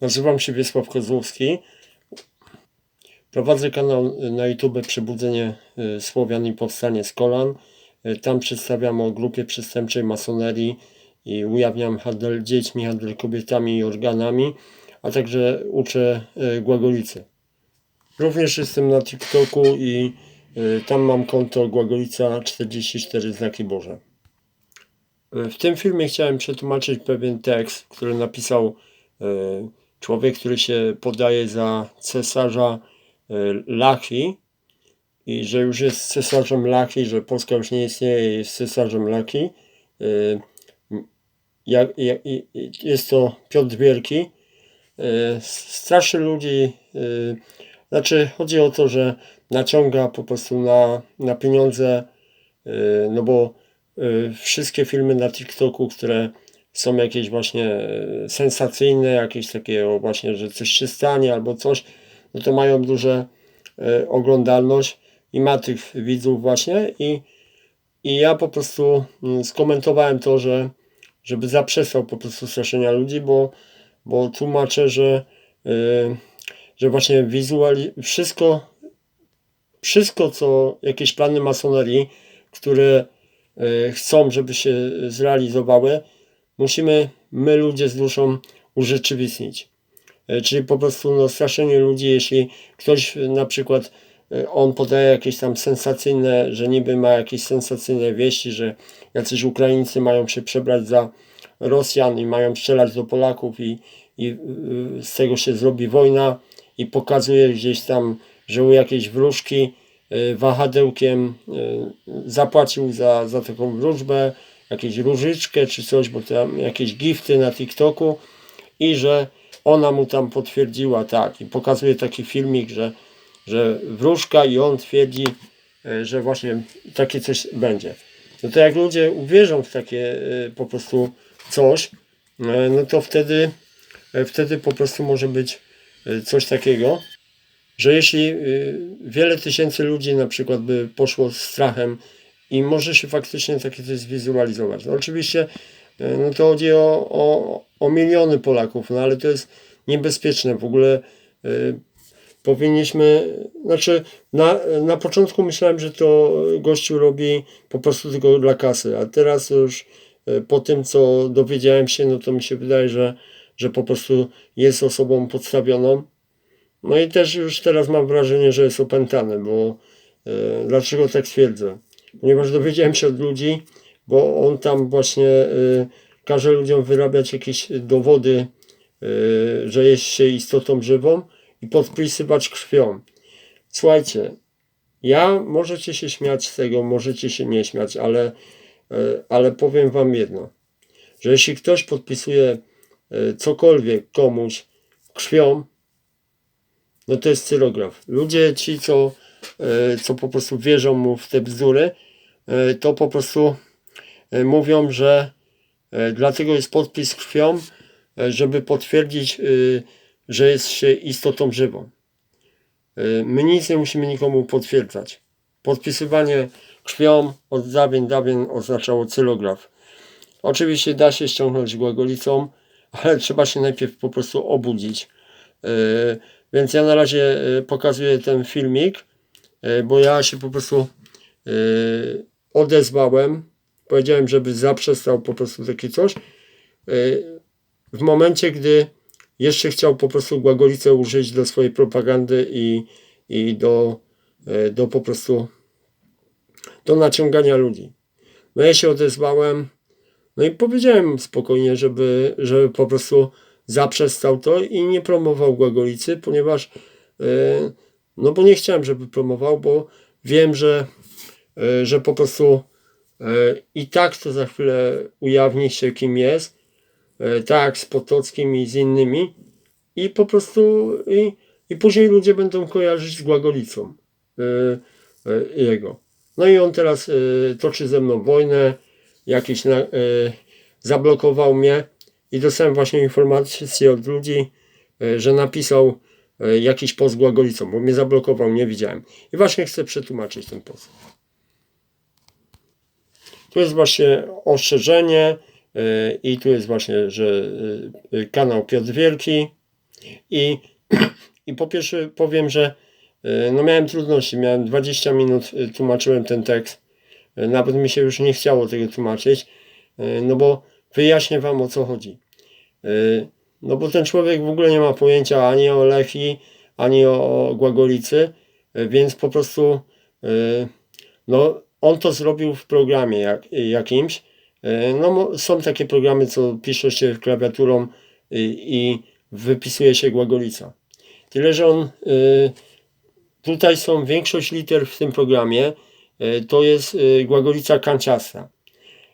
Nazywam się Wiesław Kozłowski. Prowadzę kanał na YouTube Przebudzenie y, Słowian i Powstanie z Kolan. Y, Tam przedstawiam o grupie przestępczej masonerii i ujawniam handel dziećmi, handel kobietami i organami, a także uczę y, Głagolicy. Również jestem na TikToku i tam mam konto Głagolica 44 znaki Boże. W tym filmie chciałem przetłumaczyć pewien tekst, który napisał człowiek, który się podaje za cesarza y, Laki i że już jest cesarzem Laki, że Polska już nie istnieje, jest cesarzem Laki. Y, jak, jak, i- i- jest to Piotr Wielki. Y, Straszy ludzi, znaczy chodzi o to, że naciąga po prostu na, na pieniądze, no bo wszystkie filmy na TikToku, które są jakieś właśnie y, sensacyjne, jakieś takie właśnie, że coś się stanie albo coś, no to mają duże y, oglądalność i ma tych widzów właśnie i, i ja po prostu mm, skomentowałem to, że żeby zaprzestał po prostu straszenia ludzi, bo, bo tłumaczę, że, y, że właśnie wizuali wszystko, wszystko co jakieś plany masonerii, które chcą, żeby się zrealizowały, musimy my ludzie z duszą urzeczywistnić. Y, Czyli po prostu no, straszenie ludzi, jeśli ktoś na przykład y, on podaje jakieś tam sensacyjne, że niby ma jakieś sensacyjne wieści, że jacyś Ukraińcy mają się przebrać za Rosjan i mają strzelać do Polaków i, i y, z tego się zrobi wojna i pokazuje gdzieś tam, że u jakiejś wróżki y, wahadełkiem zapłacił za, za taką wróżbę, jakieś różyczkę czy coś, bo tam jakieś gifty na TikToku i że ona mu tam potwierdziła tak i pokazuje taki filmik, że, że wróżka i on twierdzi, e, że właśnie takie coś będzie. No to jak ludzie uwierzą w takie e, po prostu coś, e, no to wtedy, wtedy po prostu może być coś takiego, że jeśli wiele tysięcy ludzi na przykład by poszło z strachem i może się faktycznie takie coś zwizualizować. No oczywiście e, no to chodzi o, o, o miliony Polaków, no ale to jest niebezpieczne. W ogóle e, powinniśmy, znaczy na, na początku myślałem, że to gościu robi po prostu tylko dla kasy, a teraz już e, po tym, co dowiedziałem się, no to mi się wydaje, że, że po prostu jest osobą podstawioną. No i też już teraz mam wrażenie, że jest opętany, bo e, dlaczego tak twierdzę? Ponieważ dowiedziałem się od ludzi, bo on tam właśnie e, każe ludziom wyrabiać jakieś dowody, e, że jest się istotą żywą i podpisywać krwią. Słuchajcie, ja możecie się śmiać z tego, możecie się nie śmiać, ale, e, ale powiem wam jedno, że jeśli ktoś podpisuje e, cokolwiek komuś krwią, no to jest cyrograf. Ludzie ci, co, co po prostu wierzą mu w te bzdury, e, to po prostu e, mówią, że e, dlatego jest podpis krwią, e, żeby potwierdzić, e, że jest się istotą żywą. E, My nic nie musimy nikomu potwierdzać. Podpisywanie krwią od dawien dawien oznaczało cylograf. Oczywiście da się ściągnąć głagolicą, ale trzeba się najpierw po prostu obudzić. E, Więc ja na razie e, pokazuję ten filmik, e, bo ja się po prostu e, odezwałem. Powiedziałem, żeby zaprzestał po prostu takie coś. E, W momencie, gdy jeszcze chciał po prostu głagolicę użyć do swojej propagandy i, i do, e, do po prostu do naciągania ludzi. No ja się odezwałem, no i powiedziałem spokojnie, żeby, żeby po prostu zaprzestał to i nie promował Głagolicy, ponieważ e, no bo nie chciałem, żeby promował, bo wiem, że, e, że po prostu e, i tak to za chwilę ujawni się kim jest, e, tak z Potockim i z innymi i po prostu i, i później ludzie będą kojarzyć z Głagolicą jego. No i on teraz toczy ze mną wojnę, jakiś na, zablokował mnie i dostałem właśnie informację od ludzi, że napisał jakiś post bo mnie zablokował, nie widziałem. I właśnie chcę przetłumaczyć ten post. Tu jest właśnie ostrzeżenie e, i tu jest właśnie, że e, kanał Piotr Wielki I, i po pierwsze powiem, że no miałem trudności, miałem 20 minut, tłumaczyłem ten tekst, nawet mi się już nie chciało tego tłumaczyć, no bo wyjaśnię Wam o co chodzi. No bo ten człowiek w ogóle nie ma pojęcia ani o Lechii, ani o Głagolicy, y, więc po prostu y, no, on to zrobił w programie jak, jakimś. Y, No, są takie programy, co pisze się klawiaturą y, i wypisuje się Głagolica. Tyle, że on tutaj są większość liter w tym programie, to jest Głagolica kanciasta.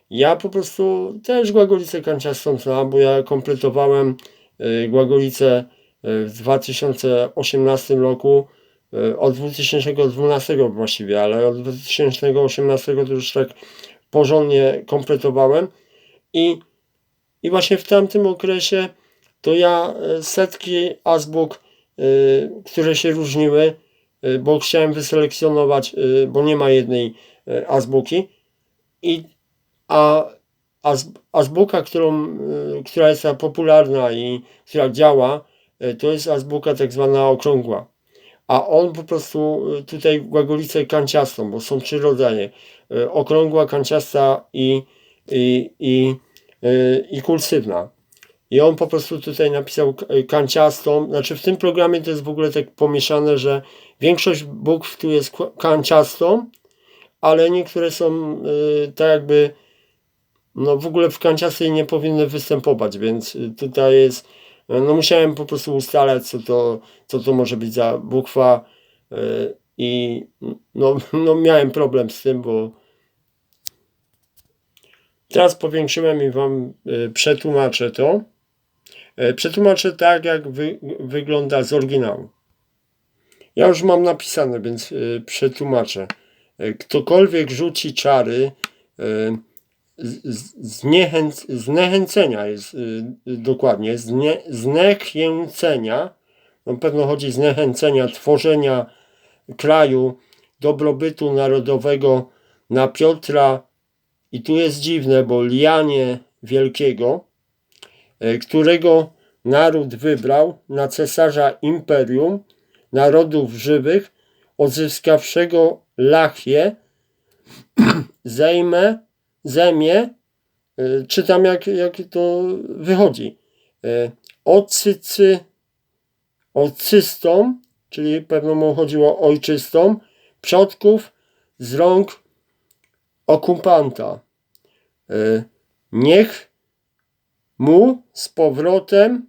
Ja po prostu też Głagolicę kanciastą znam, bo ja kompletowałem y, Głagolicę y, w 2018 roku, y, od 2012 właściwie, ale od 2018 to już tak porządnie kompletowałem. I, i właśnie w tamtym okresie to ja setki azbuk, które się różniły, bo chciałem wyselekcjonować, bo nie ma jednej azbuki. I a azbuka, którą, y, która jest popularna i która działa, y, to jest azbuka tak zwana okrągła. A on po prostu y, tutaj głagolicę kanciastą, bo są trzy rodzaje. Okrągła, kanciasta i, i, i, i kursywna. I on po prostu tutaj napisał kanciastą. Znaczy w tym programie to jest w ogóle tak pomieszane, że większość bukw tu jest kanciastą, ale niektóre są tak jakby no w ogóle w kanciastej nie powinny występować, więc y, tutaj jest, y, no musiałem po prostu ustalać, co to, co to może być za bukwa y, i no, no miałem problem z tym, bo teraz powiększyłem i Wam przetłumaczę to. Przetłumaczę tak, jak wy, wygląda z oryginału. Ja już mam napisane, więc przetłumaczę. Ktokolwiek rzuci czary, y, z- zniechęc, zniechęcenia jest y, y, dokładnie, znie, zniechęcenia, no pewno chodzi zniechęcenia tworzenia kraju, dobrobytu narodowego na Piotra. I tu jest dziwne, bo Lianie Wielkiego, y, którego naród wybrał na cesarza imperium narodów żywych, odzyskawszego Lachię, zejmę zemie, y, czytam jak, jak to wychodzi. Y, Ocycy, ocystą, czyli pewno mu chodziło o ojczystą, przodków z rąk okupanta. Y, Niech mu z powrotem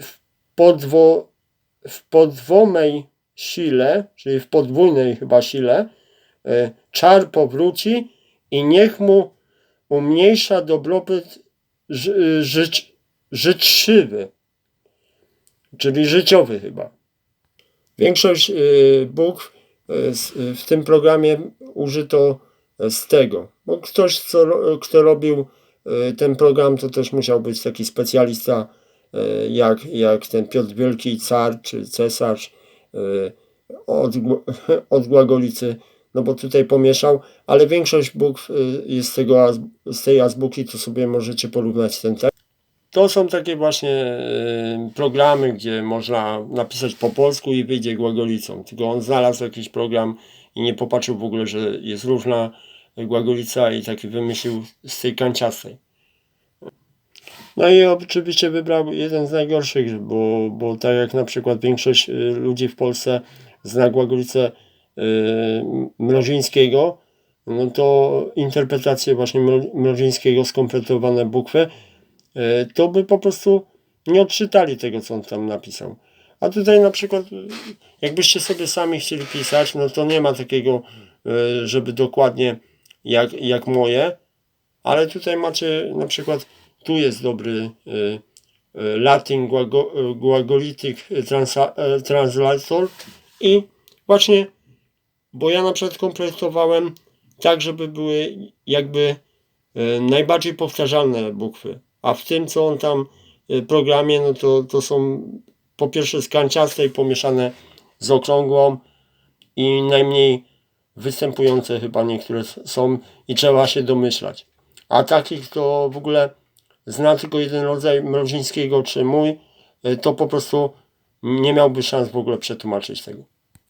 w, podwo, w podwomej sile, czyli w podwójnej chyba sile, czar powróci i niech mu umniejsza dobrobyt ży, życz, życzywy, czyli życiowy chyba. Większość y, bukw y, w tym programie użyto z tego. Bo ktoś, co, kto robił y, ten program, to też musiał być taki specjalista jak, jak ten Piotr Wielki, car czy cesarz od, od Głagolicy, no bo tutaj pomieszał, ale większość bukw y, jest z, tego, z tej azbuki, to sobie możecie porównać ten tekst. To są takie właśnie y, programy, gdzie można napisać po polsku i wyjdzie Głagolicą. Tylko on znalazł jakiś program i nie popatrzył w ogóle, że jest różna Głagolica i taki wymyślił z tej kanciastej. No i oczywiście wybrał jeden z najgorszych, bo, bo tak jak na przykład większość y, ludzi w Polsce zna Głagolicę Mrozińskiego, no to interpretacje właśnie Mro- Mrozińskiego, skompletowane bukwy, y, to by po prostu nie odczytali tego, co on tam napisał. A tutaj na przykład, y, jakbyście sobie sami chcieli pisać, no to nie ma takiego, y, żeby dokładnie jak, jak moje, ale tutaj macie na przykład, tu jest dobry y, y, Latin y, y, Translator i właśnie, bo ja na przykład kompletowałem tak, żeby były jakby y, najbardziej powtarzalne bukwy, a w tym, co on tam y, programie, no to, to są po pierwsze z kanciastej pomieszane z okrągłą i najmniej występujące chyba niektóre są i trzeba się domyślać. A takich to w ogóle zna tylko jeden rodzaj mrozińskiego, czy mój, y, to po prostu nie miałby szans w ogóle przetłumaczyć tego.